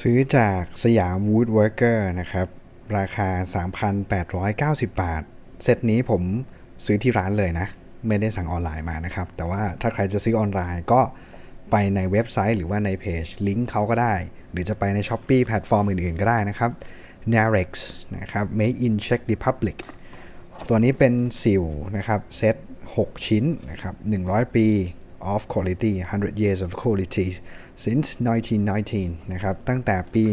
ซื้อจากสยามวูดเวิร์กเกอร์นะครับ ราคา 3,890 บาท เซตนี้ผมซื้อที่ร้านเลยนะ ไม่ได้สั่งออนไลน์มานะครับ แต่ว่าถ้าใครจะซื้อออนไลน์ก็ไปในเว็บไซต์หรือว่าในเพจ ลิงก์เขาก็ได้ หรือจะไปใน s h อ p e e แพลตฟอร์มอื่นๆ ก็ได้นะครับ Narex นะครับ Made in Czech Republic ตัวนี้เป็นสิวนะครับ เซต 6 ชิ้นนะครับ 100 ปี of quality 100 years of quality since 1919 นะครับ ตั้งแต่ปี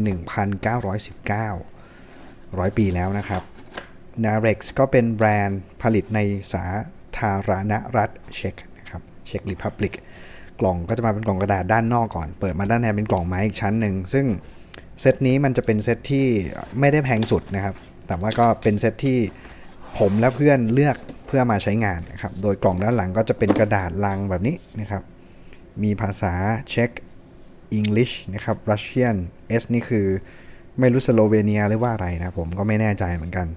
1919ร้อยปีแล้วนะครับ Narex ก็เป็นแบรนด์ผลิตในสาธารณรัฐเช็กนะครับเช็กริพับลิกกล่องก็จะมาเป็นกล่องกระดาษด้านนอกก่อน เปิดมาด้านในเป็นกล่องไม้อีกชั้นหนึ่ง ซึ่งเซตนี้มันจะเป็นเซตที่ไม่ได้แพงสุดนะครับ แต่ว่าก็เป็นเซตที่ผมและเพื่อนเลือกเพื่อมาใช้งานนะครับ โดยกล่องด้านหลังก็จะเป็นกระดาษลังแบบนี้นะครับ มีภาษาเช็ก English นะครับ Russian S นี่คือไม่รู้สโลเวเนียหรือว่าอะไรนะผมก็ไม่แน่ใจเหมือนกัน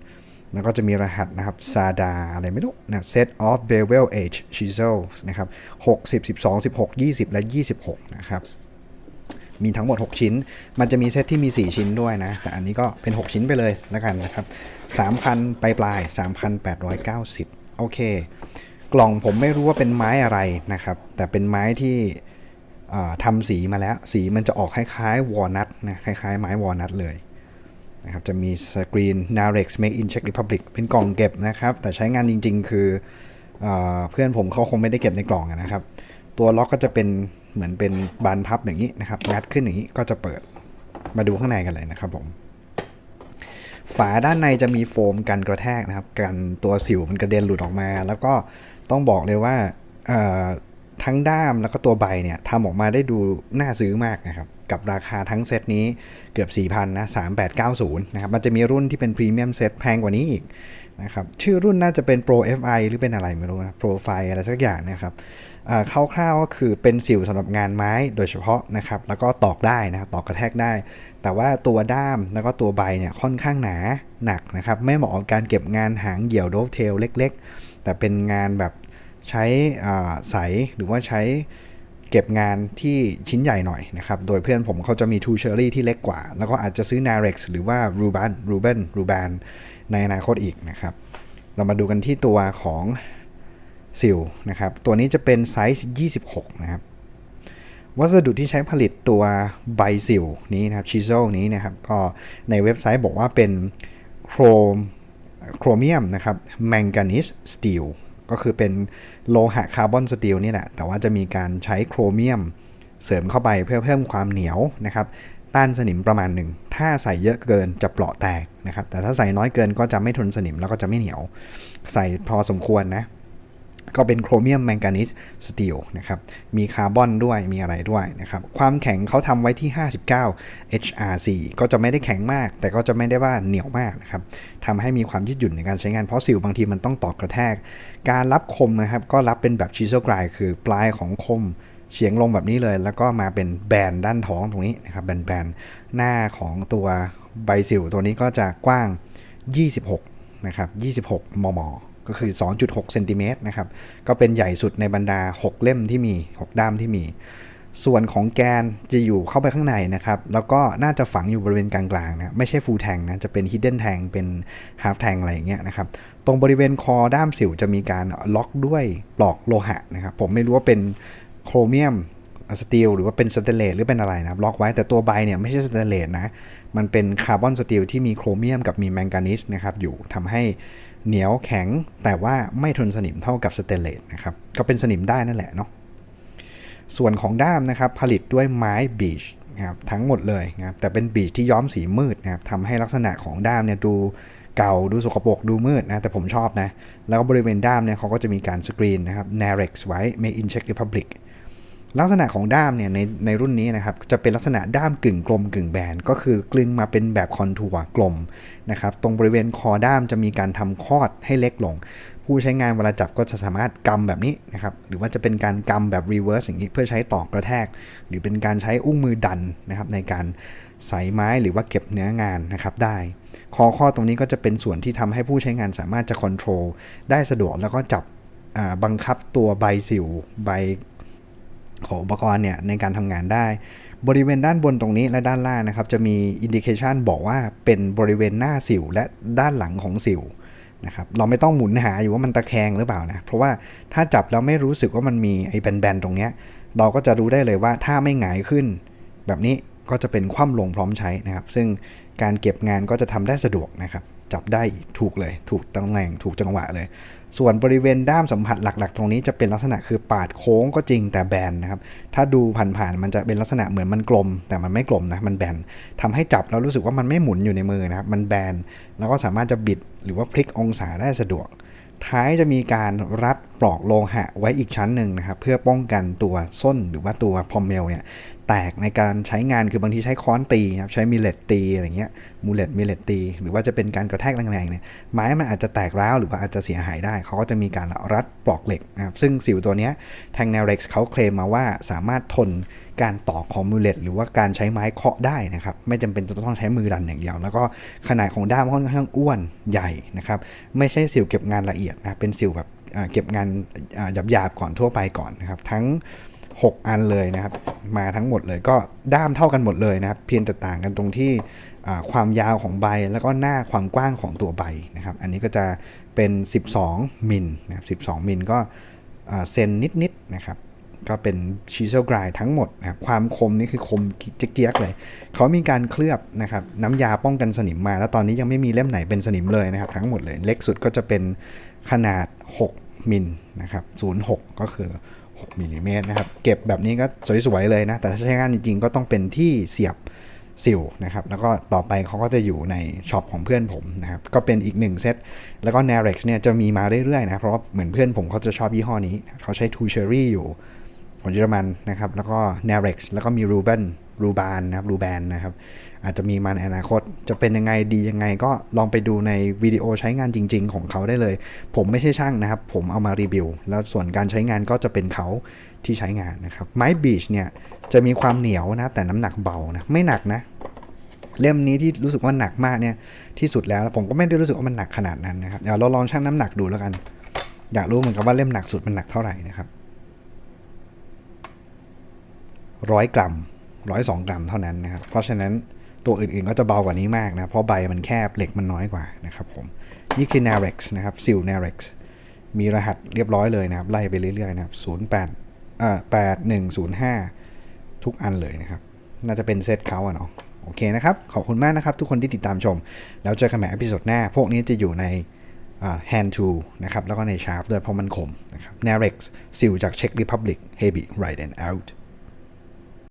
แล้วก็จะมีรหัสนะครับซาดาอะไรไม่รู้นะ set of bevel age chisels นะครับ60 12 16 20 และ 26 นะครับมีทั้งหมด 6 ชิ้น มันจะมีเซตที่มี 4 ชิ้นด้วยนะ แต่อันนี้ก็เป็น 6 ชิ้นไปเลยแล้วกันนะครับ3,000ปลายปลาย3,890 โอเค กล่องผมไม่รู้ว่าเป็นไม้อะไรนะครับ แต่เป็นไม้ที่ อ่าทำสีมาแล้ว สีมันจะออกคล้ายๆวอลนัทนะคล้ายๆไม้วอลนัทเลยนะครับจะมีสกรีน Narex Make in Czech Republic เป็นกล่องเก็บนะครับ แต่ใช้งานจริง ๆ คืออเพื่อนผมเขาคงไม่ได้เก็บในกล่องนะครับ ตัวล็อกก็จะเป็นเหมือนเป็นบานพับอย่างนี้นะครับงัดขึ้นอย่างนี้ก็จะเปิดมาดูข้างในกันเลยนะครับผมฝาด้านในจะมีโฟมกันกระแทกนะครับ กันตัวสิวมันกระเด็นหลุดออกมา แล้วก็ต้องบอกเลยว่า ทั้งด้ามแล้วก็ตัวใบเนี่ยทำออกมาได้ดูน่าซื้อมากนะครับ กับราคาทั้งเซตนี้เกือบ 4,000นะ3890นะครับ มันจะมีรุ่นที่เป็นพรีเมียมเซตแพงกว่านี้อีกนะครับ ชื่อรุ่นน่าจะเป็น Pro FI หรือเป็นอะไรไม่รู้นะ Pro f i อะไรสักอย่างนะครับคร่าวๆก็คือเป็นสิวสำหรับงานไม้โดยเฉพาะนะครับ แล้วก็ตอกได้นะตอกกระแทกได้ แต่ว่าตัวด้ามแล้วก็ตัวใบเนี่ยค่อนข้างหนาหนักนะครับ ไม่เหมาะกับการเก็บงานหางเหี่ยวโดฟเทลเล็ก ๆ แต่เป็นงานแบบ ใช้อ่าใสหรือว่าใช้เก็บงานที่ชิ้นใหญ่หน่อยนะครับ โดยเพื่อนผมเขาจะมีทูเชอรี่ที่เล็กกว่า แล้วก็อาจจะซื้อ Narex หรือว่า Ruban Ruben Ruban ในอนาคตอีกนะครับ เรามาดูกันที่ตัวของซิลนะครับ ตัวนี้จะเป็นไซส์ 26 นะครับ วัสดุที่ใช้ผลิตตัวใบสิวนี้นะครับชิโซนี้นะครับ ก็ในเว็บไซต์บอกว่าเป็นโครมโครเมียมนะครับแมงกานีสสตีล ก็คือเป็นโลหะคาร์บอนสตีลนี่แหละ แต่ว่าจะมีการใช้โครเมียมเสริมเข้าไปเพื่อเพิ่มความเหนียวนะครับ ต้านสนิมประมาณหนึ่ง ถ้าใส่เยอะเกินจะเปราะแตกนะครับ แต่ถ้าใส่น้อยเกินก็จะไม่ทนสนิมแล้วก็จะไม่เหนียว ใส่พอสมควรนะ ก็เป็นโครเมียมแมงกานีสสตีลนะครับ มีคาร์บอนด้วย มีอะไรด้วยนะครับ ความแข็งเขาทำไว้ที่ 59 HRC ก็จะไม่ได้แข็งมาก แต่ก็จะไม่ได้ว่าเหนียวมากนะครับทำให้มีความยืดหยุ่นในการใช้งาน เพราะสิวบางทีมันต้องตอกกระแทก การรับคมนะครับ ก็รับเป็นแบบชิโซกรายคือปลายของคมเฉียงลงแบบนี้เลย แล้วก็มาเป็นแบนด้านท้องตรงนี้นะครับ แบนๆ หน้าของตัวใบสิวตัวนี้ก็จะกว้าง 26 นะครับ 26 มม ก็คือ 2.6เซนติเมตรนะครับ ก็เป็นใหญ่สุดในบรรดา 6 เล่มที่มี 6 ด้ามที่มี ส่วนของแกนจะอยู่เข้าไปข้างในนะครับ แล้วก็น่าจะฝังอยู่บริเวณกลางๆนะ ไม่ใช่ฟูลแทงนะ จะเป็นฮิดเด้นแทงเป็นฮาฟแทงอะไรอย่างเงี้ยนะครับ ตรงบริเวณคอด้ามสิวจะมีการล็อกด้วยปลอกโลหะนะครับ ผมไม่รู้ว่าเป็นโครเมียมสตีลหรือว่าเป็นสเตนเลสหรือเป็นอะไรนะครับล็อกไว้แต่ตัวใบเนี่ยไม่ใช่สเตนเลสนะ มันเป็นคาร์บอนสตีลที่มีโครเมียมกับมีแมงกานีสนะครับอยู่ทำให้ เหนียวแข็งแต่ว่าไม่ทนสนิมเท่ากับสเตนเลสนะครับก็เป็นสนิมได้นั่นแหละเนาะส่วนของด้ามนะครับผลิตด้วยไม้บีชนะครับทั้งหมดเลยนะครับแต่เป็นบีชที่ย้อมสีมืดนะครับทำให้ลักษณะของด้ามเนี่ยดูเก่าดูสกปรกดูมืดนะแต่ผมชอบนะ แล้วก็บริเวณด้ามเนี่ยเขาก็จะมีการสกรีนนะครับ Narex ไว้ Made in Czech Republic ลักษณะของด้ามเนี่ยในในรุ่นนี้นะครับจะเป็นลักษณะด้ามกึ่งกลมกึ่งแบนก็คือกลึงมาเป็นแบบคอนทัวร์กลมนะครับตรงบริเวณคอด้ามจะมีการทำคอดให้เล็กลง ผู้ใช้งานเวลาจับก็จะสามารถกำแบบนี้นะครับหรือว่าจะเป็นการกำแบบรีเวิร์สอย่างนี้เพื่อใช้ตอกกระแทก หรือเป็นการใช้อุ้งมือดันนะครับในการใส่ไม้หรือว่าเก็บเนื้องานนะครับได้ คอข้อตรงนี้ก็จะเป็นส่วนที่ทำให้ผู้ใช้งานสามารถจะคอนโทรลได้สะดวกแล้วก็จับบังคับตัวใบสิวใบ ของอุปกรณ์เนี่ยในการทำงานได้ บริเวณด้านบนตรงนี้และด้านล่างนะครับ จะมีอินดิเคชันบอกว่าเป็นบริเวณหน้าสิวและด้านหลังของสิวนะครับเราไม่ต้องหมุนหาอยู่ว่ามันตะแคงหรือเปล่านะเพราะว่าถ้าจับแล้วไม่รู้สึกว่ามันมีไอ้แบนๆตรงเนี้ยเราก็จะรู้ได้เลยว่าถ้าไม่หงายขึ้น แบบนี้ก็จะเป็นคว่ำลงพร้อมใช้นะครับ ซึ่งการเก็บงานก็จะทำได้สะดวกนะครับ จับได้ถูกเลย ถูกตำแหน่งถูกจังหวะเลย ส่วนบริเวณด้ามสัมผัสหลัก ๆ ตรงนี้จะเป็นลักษณะคือปาดโค้งก็จริงแต่แบนนะครับ ถ้าดูผ่านๆมันจะเป็นลักษณะเหมือนมันกลม แต่มันไม่กลมนะมันแบนทำให้จับแล้วรู้สึกว่ามันไม่หมุนอยู่ในมือนะครับมันแบนแล้วก็สามารถจะบิดหรือว่าพลิกองศาได้สะดวก ท้ายจะมีการรัด ปลอกโลหะไว้อีกชั้นหนึ่งนะครับเพื่อป้องกันตัวส้นหรือว่าตัวพอมเมลเนี่ยแตกในการใช้งานคือบางทีใช้ค้อนตีนะครับใช้มิเลตตีอะไรเงี้ยมูเลตมิเลตตี หรือว่าจะเป็นการกระแทกแรงๆเนี่ยไม้มันอาจจะแตกร้าวหรือว่าอาจจะเสียหายได้ เขาก็จะมีการรัดปลอกเหล็กนะครับซึ่งสิวตัวเนี้ยทาง n a r e x เขาเคลมมาว่าสามารถทนการตอกของมูเลตหรือว่าการใช้ไม้เคาะได้นะครับไม่จำเป็นจะต้องใช้มือดันอย่างเดียว แล้วก็ขนาดของด้ามค่อนข้างอ้วนใหญ่นะครับไม่ใช่สิวเก็บงานละเอียดนะเป็นสิวแบบ เก็บงานหยาบๆก่อนทั่วไปก่อนนะครับ ทั้ง 6 อันเลยนะครับ มาทั้งหมดเลยก็ด้ามเท่ากันหมดเลยนะครับ เพียงแต่ต่างกันตรงที่ความยาวของใบแล้วก็หน้าความกว้างของตัวใบนะครับ อันนี้ก็จะเป็น 12มิลนะครับ12มิลก็เซนนิดๆนะครับ ก็เป็นชีเซลกรายทั้งหมดนะครับความคมนี่คือคมเจี๊ยกๆเลย เขามีการเคลือบนะครับน้ำยาป้องกันสนิมมา แล้วตอนนี้ยังไม่มีเล่มไหนเป็นสนิมเลยนะครับ ทั้งหมดเลย เล็กสุดก็จะเป็นขนาด 6 มิลนะครับ06 ก็คือ 6มิลลิเมตรนะครับ เก็บแบบนี้ก็สวยๆเลยนะ แต่ถ้าใช้งานจริงๆ ก็ต้องเป็นที่เสียบสิวนะครับ แล้วก็ต่อไปเขาก็จะอยู่ในช็อปของเพื่อนผมนะครับ ก็เป็นอีกหนึ่งเซต แล้วก็ n a r e x เนี่ยจะมีมาเรื่อยๆนะ เพราะว่าเหมือนเพื่อนผมเขาจะชอบยี่ห้อนี้ เขาใช้ Two Cherry อยู่ของเยอรมันนะครับ แล้วก็ n a r e x แล้วก็มี Ruben รูบานนะครับรูแบนนะครับ อาจจะมีมาในอนาคตจะเป็นยังไงดียังไงก็ลองไปดูในวิดีโอใช้งานจริง ๆ ของเขาได้เลย ผมไม่ใช่ช่างนะครับ ผมเอามารีวิว แล้วส่วนการใช้งานก็จะเป็นเขาที่ใช้งานนะครับไม้บีชเนี่ยจะมีความเหนียวนะแต่น้ำหนักเบานะไม่หนักนะเล่มนี้ที่รู้สึกว่าหนักมากเนี่ยที่สุดแล้วผมก็ไม่ได้รู้สึกว่ามันหนักขนาดนั้นนะครับเดี๋ยวเราลองชั่งน้ำหนักดูแล้วกัน อยากรู้เหมือนกันว่าเล่มหนักสุดมันหนักเท่าไหร่นะครับร้อยกรัม ร้อยสองกรัมเท่านั้นนะครับ เพราะฉะนั้นตัวอื่นๆก็จะเบากว่านี้มากนะ เพราะใบมันแคบเหล็กมันน้อยกว่านะครับผม นี่คือ Narex นะครับซิล Narex มีรหัสเรียบร้อยเลยนะครับ ไล่ไปเรื่อยๆนะครับ08อ่า8105 ทุกอันเลยนะครับ น่าจะเป็นเซตเขาอะเนาะโอเคนะครับ ขอบคุณมากนะครับ ทุกคนที่ติดตามชม แล้วเจอกันใหม่อพิโซดหน้า พวกนี้จะอยู่ใน hand tool นะครับ แล้วก็ในชาร์ฟด้วยเพราะมันคมนะครับ Narex ซิลจาก Czech Republic Heavy Ride and Out